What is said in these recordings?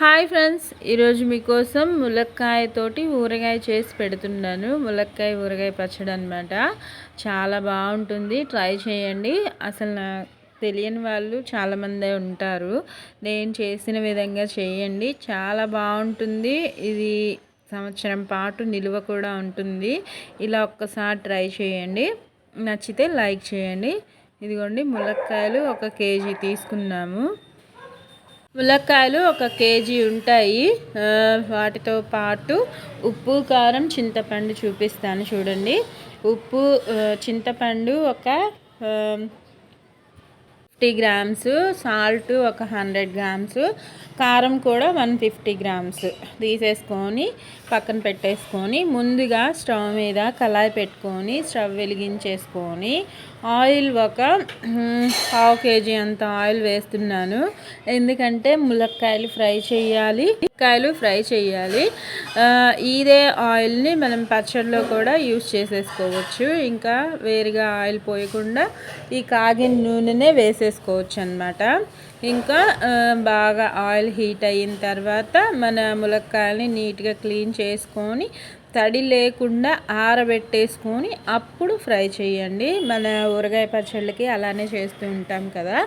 Hi friends ఈరోజు మీకోసం ములక్కాయతోటి ఊరగాయ చేసి పెడుతున్నాను. ములక్కాయ ఊరగాయ పచ్చడి అనమాట చాలా బాగుంటుంది. ట్రై చేయండి. అసలు నా తెలియని వాళ్ళు చాలామంది ఉంటారు. నేను చేసిన విధంగా చేయండి. చాలా బాగుంటుంది. ఇది సంవత్సరం పాటు నిల్వ కూడా ఉంటుంది. ఇలా ఒక్కసారి ట్రై చేయండి. నచ్చితే లైక్ చేయండి. ఇదిగోండి ములక్కాయలు ఒక కేజీ తీసుకున్నాము. ములక్కాయలు ఒక కేజీ ఉంటాయి. వాటితో పాటు ఉప్పు కారం చింతపండు చూపిస్తాను చూడండి. ఉప్పు చింతపండు ఒక ఫిఫ్టీ గ్రామ్స్ సాల్ట్ ఒక హండ్రెడ్ గ్రామ్స్ కారం కూడా వన్ ఫిఫ్టీ గ్రామ్స్ తీసేసుకొని పక్కన పెట్టేసుకొని ముందుగా స్టవ్ మీద కళాయి పెట్టుకొని స్టవ్ వెలిగించేసుకొని ఆయిల్ ఒక పావు కేజీ అంత ఆయిల్ వేస్తున్నాను. ఎందుకంటే ములక్కాయలు ఫ్రై చేయాలి. కాయలు ఫ్రై చేయాలి. ఇదే ఆయిల్ని మనం పచ్చడిలో కూడా యూస్ చేసేసుకోవచ్చు. ఇంకా వేరుగా ఆయిల్ పోయకుండా ఈ కాగిన నూనెనే వేసేసుకోవచ్చు అనమాట ఇంకా బాగా ఆయిల్ హీట్ అయిన తర్వాత మన ములక్కాయలని నీట్గా క్లీన్ చేసుకొని తడి లేకుండా ఆరబెట్టేసుకొని అప్పుడు ఫ్రై చేయండి. మన ఊరగాయ పచ్చళ్ళకి అలానే చేస్తూ ఉంటాం కదా.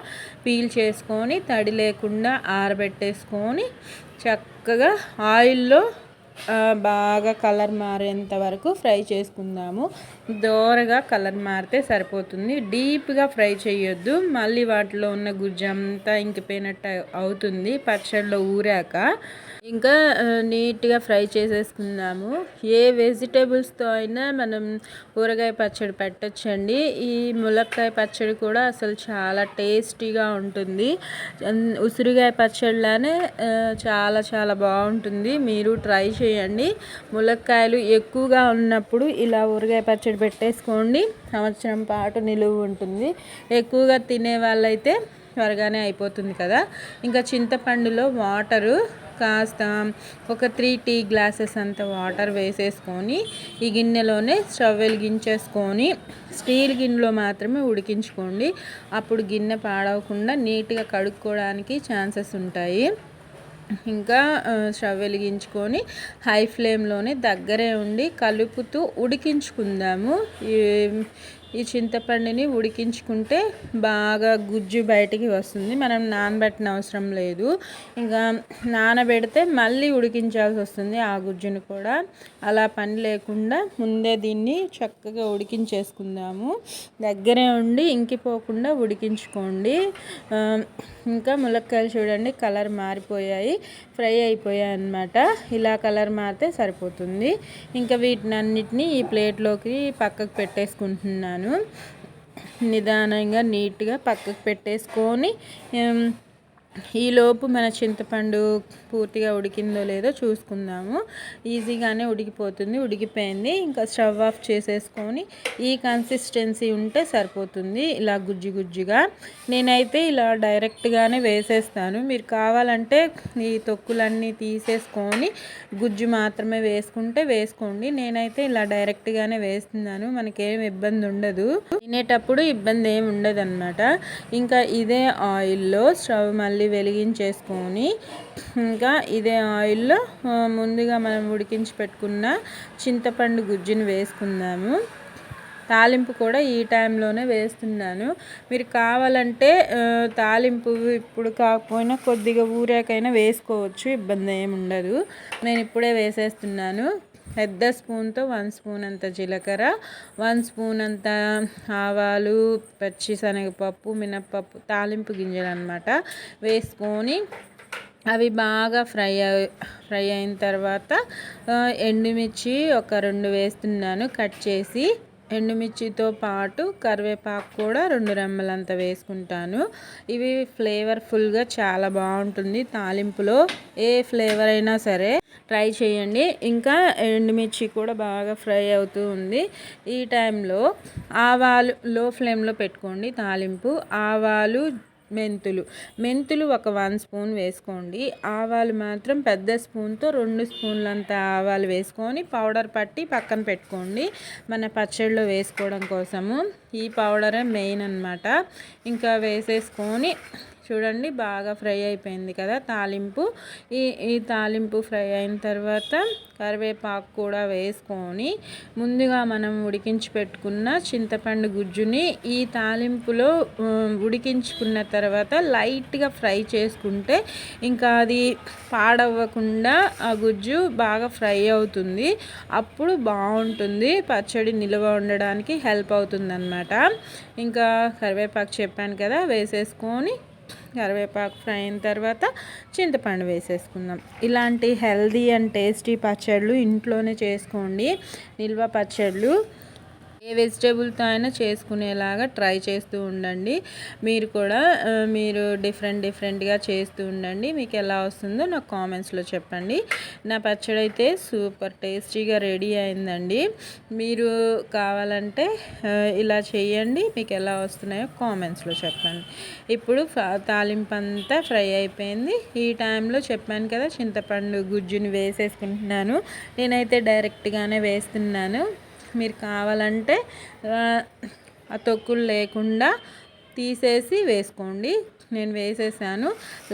పీల్ చేసుకొని తడి లేకుండా ఆరబెట్టేసుకొని చక్కగా ఆయిల్లో బాగా కలర్ మారేంత వరకు ఫ్రై చేసుకుందాము. దోరగా కలర్ మారితే సరిపోతుంది. డీప్గా ఫ్రై చేయొద్దు. మళ్ళీ వాటిలో ఉన్న గుజ్జంతా ఇంకిపోయినట్టు అవుతుంది. పచ్చడిలో ఊరాక. ఇంకా నీట్గా ఫ్రై చేసేసుకుందాము. ఏ వెజిటేబుల్స్తో అయినా మనం ఊరగాయ పచ్చడి పెట్టచ్చండి. ఈ ములక్కాయ పచ్చడి కూడా అసలు చాలా టేస్టీగా ఉంటుంది. ఉసిరికాయ పచ్చడిలానే చాలా చాలా బాగుంటుంది. మీరు ట్రై చేయండి. ములక్కాయలు ఎక్కువగా ఉన్నప్పుడు ఇలా ఊరగాయ పచ్చడి పెట్టేసుకోండి. సంవత్సరం పాటు నిలువ ఉంటుంది. ఎక్కువగా తినే వాళ్ళైతే త్వరగానే అయిపోతుంది కదా. ఇంకా చింతపండులో వాటరు కాస్త ఒక త్రీ టీ గ్లాసెస్ అంత వాటర్ వేసేసుకొని ఈ గిన్నెలోనే స్టవ్ వెలిగించేసుకొని స్టీల్ గిన్నెలో మాత్రమే ఉడికించుకోండి. అప్పుడు గిన్నె పాడవకుండా నీట్గా కడుక్కోవడానికి ఛాన్సెస్ ఉంటాయి. ఇంకా స్టవ్ వెలిగించుకొని హై ఫ్లేమ్లోనే దగ్గరే ఉండి కలుపుతూ ఉడికించుకుందాము. ఈ చింతపండుని ఉడికించుకుంటే బాగా గుజ్జు బయటికి వస్తుంది. మనం నానబెట్టిన అవసరం లేదు. ఇంకా నానబెడితే మళ్ళీ ఉడికించాల్సి వస్తుంది ఆ గుజ్జును కూడా. అలా పని లేకుండా ముందే దీన్ని చక్కగా ఉడికించేసుకుందాము. దగ్గరే ఉండి ఇంకిపోకుండా ఉడికించుకోండి. ఇంకా ములక్కాయలు చూడండి కలర్ మారిపోయాయి ఫ్రై అయిపోయాయి అన్నమాట. ఇలా కలర్ మారితే సరిపోతుంది. ఇంకా వీటిని అన్నిటినీ ఈ ప్లేట్లోకి పక్కకు పెట్టేసుకుంటున్నాను. నిదానంగా నీట్గా పక్కకు పెట్టేసుకొని ఈలోపు మన చింతపండు పూర్తిగా ఉడికిందో లేదో చూసుకుందాము. ఈజీగానే ఉడికిపోతుంది ఉడికిపోయింది. ఇంకా స్టవ్ ఆఫ్ చేసేసుకొని ఈ కన్సిస్టెన్సీ ఉంటే సరిపోతుంది. ఇలా గుజ్జి గుజ్జుగా. నేనైతే ఇలా డైరెక్ట్గానే వేసేస్తాను. మీరు కావాలంటే ఈ తొక్కులన్నీ తీసేసుకొని గుజ్జు మాత్రమే వేసుకుంటే వేసుకోండి. నేనైతే ఇలా డైరెక్ట్గానే వేస్తున్నాను. మనకేం ఇబ్బంది ఉండదు. తినేటప్పుడు ఇబ్బంది ఏమి ఉండదు ఇంకా ఇదే ఆయిల్లో స్టవ్ మళ్ళీ మళ్ళీ వెలిగించేసుకొని ఇంకా ఇదే ఆయిల్లో ముందుగా మనం ఉడికించి పెట్టుకున్న చింతపండు గుజ్జుని వేసుకుందాము. తాలింపు కూడా ఈ టైంలోనే వేస్తున్నాను. మీరు కావాలంటే తాలింపు ఇప్పుడు కాకపోయినా కొద్దిగా ఊరాకైనా వేసుకోవచ్చు ఇబ్బంది ఏమి ఉండదు నేను ఇప్పుడే వేసేస్తున్నాను. పెద్ద స్పూన్తో వన్ స్పూన్ అంత జీలకర్ర వన్ స్పూన్ అంత ఆవాలు పచ్చి శనగపప్పు మినప్పప్పు తాలింపు గింజలు అనమాట వేసుకొని అవి బాగా ఫ్రై ఫ్రై అయిన తర్వాత ఎండుమిర్చి ఒక రెండు వేస్తున్నాను కట్ చేసి. ఎండుమిర్చితో పాటు కరివేపాకు కూడా రెండు రెమ్మలంత వేసుకుంటాను. ఇవి ఫ్లేవర్ఫుల్గా చాలా బాగుంటుంది తాలింపులో. ఏ ఫ్లేవర్ అయినా సరే ట్రై చేయండి. ఇంకా ఎండుమిర్చి కూడా బాగా ఫ్రై అవుతూ ఉంది. ఈ టైంలో ఆవాలు లో ఫ్లేమ్లో పెట్టుకోండి తాలింపు. ఆవాలు మెంతులు. మెంతులు ఒక వన్ స్పూన్ వేసుకోండి. ఆవాలు మాత్రం పెద్ద స్పూన్తో రెండు స్పూన్లంత ఆవాలు వేసుకొని పౌడర్ పట్టి పక్కన పెట్టుకోండి. మన పచ్చడిలో వేసుకోవడం కోసము. ఈ పౌడరే మెయిన్ అనమాట ఇంకా వేసేసుకొని చూడండి బాగా ఫ్రై అయిపోయింది కదా తాలింపు. ఈ ఈ తాలింపు ఫ్రై అయిన తర్వాత కరివేపాకు కూడా వేసుకొని ముందుగా మనం ఉడికించి పెట్టుకున్న చింతపండు గుజ్జుని ఈ తాలింపులో ఉడికించుకున్న తర్వాత లైట్గా ఫ్రై చేసుకుంటే ఇంకా అది పాడవ్వకుండా ఆ గుజ్జు బాగా ఫ్రై అవుతుంది. అప్పుడు బాగుంటుంది. పచ్చడి నిల్వ ఉండడానికి హెల్ప్ అవుతుంది అనమాట ఇంకా కరివేపాకు చెప్పాను కదా వేసేసుకొని కరివేపాకు ఫ్రై అయిన తర్వాత చింతపండు వేసేసుకుందాం. ఇలాంటి హెల్దీ అండ్ టేస్టీ పచ్చళ్ళు ఇంట్లోనే చేసుకోండి. నిల్వ పచ్చళ్ళు ఏ వెజిటేబుల్తో అయినా చేసుకునేలాగా ట్రై చేస్తూ ఉండండి. మీరు కూడా మీరు డిఫరెంట్ డిఫరెంట్గా చేస్తూ ఉండండి. మీకు ఎలా వస్తుందో నాకు కామెంట్స్లో చెప్పండి. నా పచ్చడి అయితే సూపర్ టేస్టీగా రెడీ అయిందండి. మీరు కావాలంటే ఇలా చేయండి. మీకు ఎలా వస్తున్నాయో కామెంట్స్లో చెప్పండి. ఇప్పుడు తాలింపు అంతా ఫ్రై అయిపోయింది. ఈ టైంలో చెప్పాను కదా చింతపండు గుజ్జుని వేసేసుకుంటున్నాను. నేనైతే డైరెక్ట్గానే వేస్తున్నాను. మీరు కావాలంటే ఆ తొక్కులు లేకుండా తీసేసి వేసుకోండి. నేను వేసేసాను.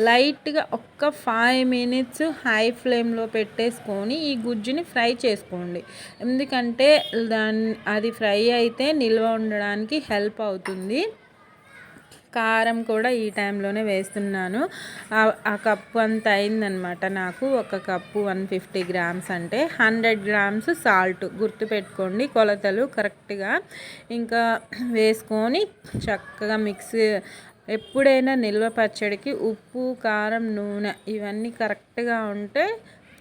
లైట్గా ఒక్క ఫైవ్ మినిట్స్ హై ఫ్లేమ్లో పెట్టేసుకొని ఈ గుజ్జుని ఫ్రై చేసుకోండి. ఎందుకంటే దాన్ని అది ఫ్రై అయితే నిల్వ ఉండడానికి హెల్ప్ అవుతుంది. కారం కూడా ఈ టైంలోనే వేస్తున్నాను. ఆ కప్పు అంత అయిందనమాట నాకు. ఒక కప్పు వన్ ఫిఫ్టీ గ్రామ్స్ అంటే హండ్రెడ్ గ్రామ్స్ సాల్ట్ గుర్తుపెట్టుకోండి కొలతలు కరెక్ట్గా ఇంకా వేసుకొని చక్కగా మిక్స్ ఎప్పుడైనా నిల్వ పచ్చడికి ఉప్పు కారం నూనె ఇవన్నీ కరెక్ట్గా ఉంటే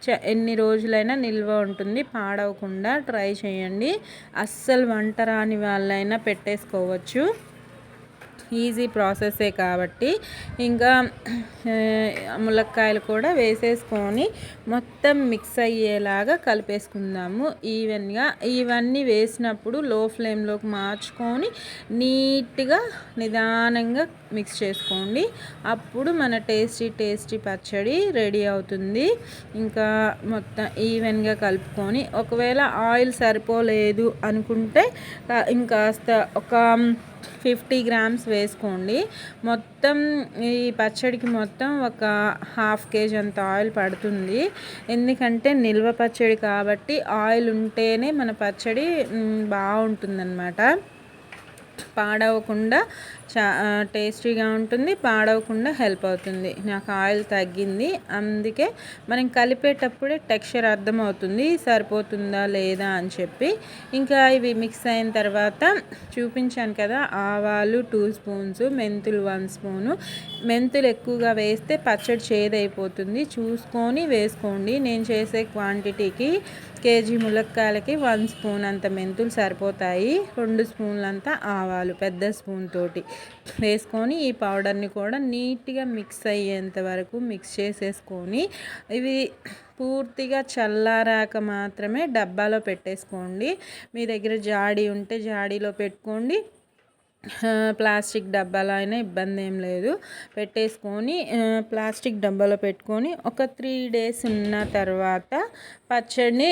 చ ఎన్ని రోజులైనా నిల్వ ఉంటుంది. పాడవకుండా ట్రై చేయండి. అస్సలు వంట రాని వాళ్ళైనా పెట్టేసుకోవచ్చు. ఈజీ ప్రాసెసే కాబట్టి ఇంకా ములక్కాయలు కూడా వేసేసుకొని మొత్తం మిక్స్ అయ్యేలాగా కలిపేసుకుందాము. ఈవెన్గా ఇవన్నీ వేసినప్పుడు లో ఫ్లేమ్లోకి మార్చుకొని నీట్గా నిదానంగా మిక్స్ చేసుకోండి. అప్పుడు మన టేస్టీ టేస్టీ పచ్చడి రెడీ అవుతుంది. ఇంకా మొత్తం ఈవెన్గా కలుపుకొని ఒకవేళ ఆయిల్ సరిపోలేదు అనుకుంటే ఇంకాస్త ఒక ఫిఫ్టీ గ్రామ్స్ వేసుకోండి. మొత్తం ఈ పచ్చడికి మొత్తం ఒక హాఫ్ కేజీ అంత ఆయిల్ పడుతుంది. ఎందుకంటే నిల్వ పచ్చడి కాబట్టి ఆయిల్ ఉంటేనే మన పచ్చడి బాగుంటుందన్నమాట. పాడవకుండా చా టేస్టీగా ఉంటుంది పాడవకుండా హెల్ప్ అవుతుంది. నాకు ఆయిల్ తగ్గింది అందుకే మనం కలిపేటప్పుడే టెక్స్చర్ అర్థమవుతుంది సరిపోతుందా లేదా అని చెప్పి. ఇంకా ఇవి మిక్స్ అయిన తర్వాత చూపించాను కదా ఆవాలు టూ స్పూన్స్ మెంతులు వన్ స్పూను. మెంతులు ఎక్కువగా వేస్తే పచ్చడి చేదైపోతుంది. చూసుకొని వేసుకోండి. నేను చేసే క్వాంటిటీకి కేజీ ములక్కాయలకి వన్ స్పూన్ అంత మెంతులు సరిపోతాయి రెండు స్పూన్లంతా ఆవాలు. పెద్ద స్పూన్ తోటి వేసుకొని ఈ పౌడర్ని కూడా నీట్గా మిక్స్ అయ్యేంత వరకు మిక్స్ చేసేసుకొని ఇవి పూర్తిగా చల్లారాక మాత్రమే డబ్బాలో పెట్టేసుకోండి. మీ దగ్గర జాడీ ఉంటే జాడీలో పెట్టుకోండి. ప్లాస్టిక్ డబ్బాలో అయినా ఇబ్బంది ఏం లేదు. పెట్టేసుకొని ప్లాస్టిక్ డబ్బాలో పెట్టుకొని ఒక త్రీ డేస్ ఉన్న తర్వాత పచ్చడిని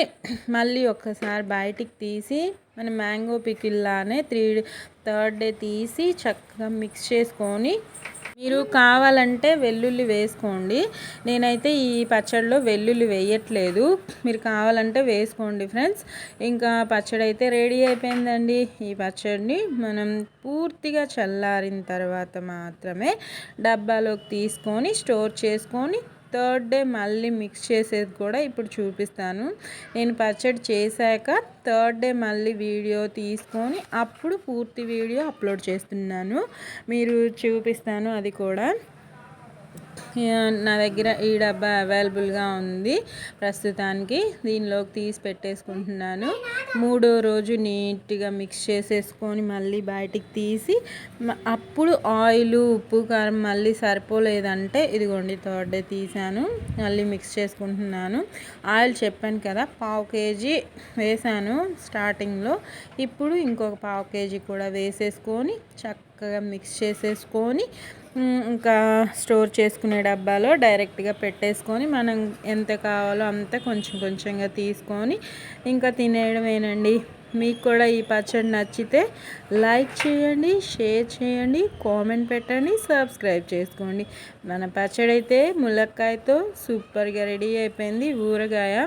మళ్ళీ ఒక్కసారి బయటికి తీసి మన మ్యాంగో పికిల్లానే త్రీ థర్డ్ డే తీసి చక్కగా మిక్స్ చేసుకొని మీరు కావాలంటే వెల్లుల్లి వేసుకోండి. నేనైతే ఈ పచ్చడిలో వెల్లుల్లి వేయట్లేదు. మీరు కావాలంటే వేసుకోండి ఫ్రెండ్స్. ఇంకా పచ్చడి అయితే రెడీ అయిపోయిందండి. ఈ పచ్చడిని మనం పూర్తిగా చల్లారిన తర్వాత మాత్రమే డబ్బాలోకి తీసుకొని స్టోర్ చేసుకొని థర్డ్ డే మళ్ళీ మిక్స్ చేసేది కూడా ఇప్పుడు చూపిస్తాను. నేను పచ్చడి చేశాక థర్డ్ డే మళ్ళీ వీడియో తీసుకొని అప్పుడు పూర్తి వీడియో అప్లోడ్ చేస్తున్నాను. మీరు చూపిస్తాను అది కూడా. నా దగ్గర ఈ డబ్బా అవైలబుల్గా ఉంది ప్రస్తుతానికి. దీనిలోకి తీసి పెట్టేసుకుంటున్నాను. మూడో రోజు నీట్గా మిక్స్ చేసేసుకొని మళ్ళీ బయటికి తీసి అప్పుడు ఆయిల్ ఉప్పు కారం మళ్ళీ సరిపోలేదంటే ఇదిగోండి థర్డ్ డే తీసాను మళ్ళీ మిక్స్ చేసుకుంటున్నాను. ఆయిల్ చెప్పాను కదా పావు కేజీ వేసాను స్టార్టింగ్లో. ఇప్పుడు ఇంకొక పావు కేజీ కూడా వేసేసుకొని చక్కగా మిక్స్ చేసేసుకొని ఇంకా స్టోర్ చేసుకునే డబ్బాలో డైరెక్ట్గా పెట్టేసుకొని మనం ఎంత కావాలో అంత కొంచెం కొంచెంగా తీసుకొని ఇంకా తినేయడమేనండి మీకు కూడా ఈ పచ్చడి నచ్చితే లైక్ చేయండి షేర్ చేయండి కామెంట్ పెట్టండి సబ్స్క్రైబ్ చేసుకోండి. మన పచ్చడి అయితే ములక్కాయతో సూపర్గా రెడీ అయిపోయింది ఊరగాయ.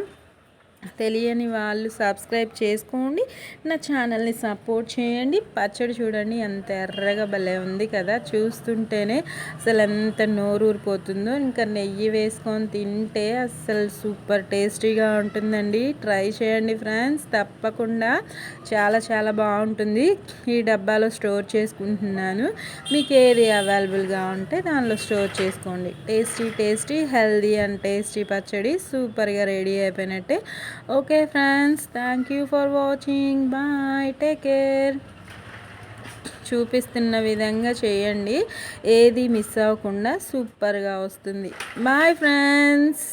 తెలియని వాళ్ళు సబ్స్క్రైబ్ చేసుకోండి. నా ఛానల్ని సపోర్ట్ చేయండి. పచ్చడి చూడండి ఎంత ఎర్రగా భలే ఉంది కదా. చూస్తుంటేనే అసలు ఎంత నోరూరిపోతుందో. ఇంకా నెయ్యి వేసుకొని తింటే అసలు సూపర్ టేస్టీగా ఉంటుందండి. ట్రై చేయండి ఫ్రెండ్స్. తప్పకుండా చాలా చాలా బాగుంటుంది. ఈ డబ్బాలో స్టోర్ చేసుకుంటున్నాను. మీకు ఏది అవైలబుల్గా ఉంటే దానిలో స్టోర్ చేసుకోండి. Tasty tasty healthy and tasty పచ్చడి సూపర్గా రెడీ అయిపోయినట్టే okay friends thank you for watching bye take care చూపిస్తున్న విధంగా చేయండి. ఏది మిస్ అవ్వకుండా సూపర్గా వస్తుంది. Bye friends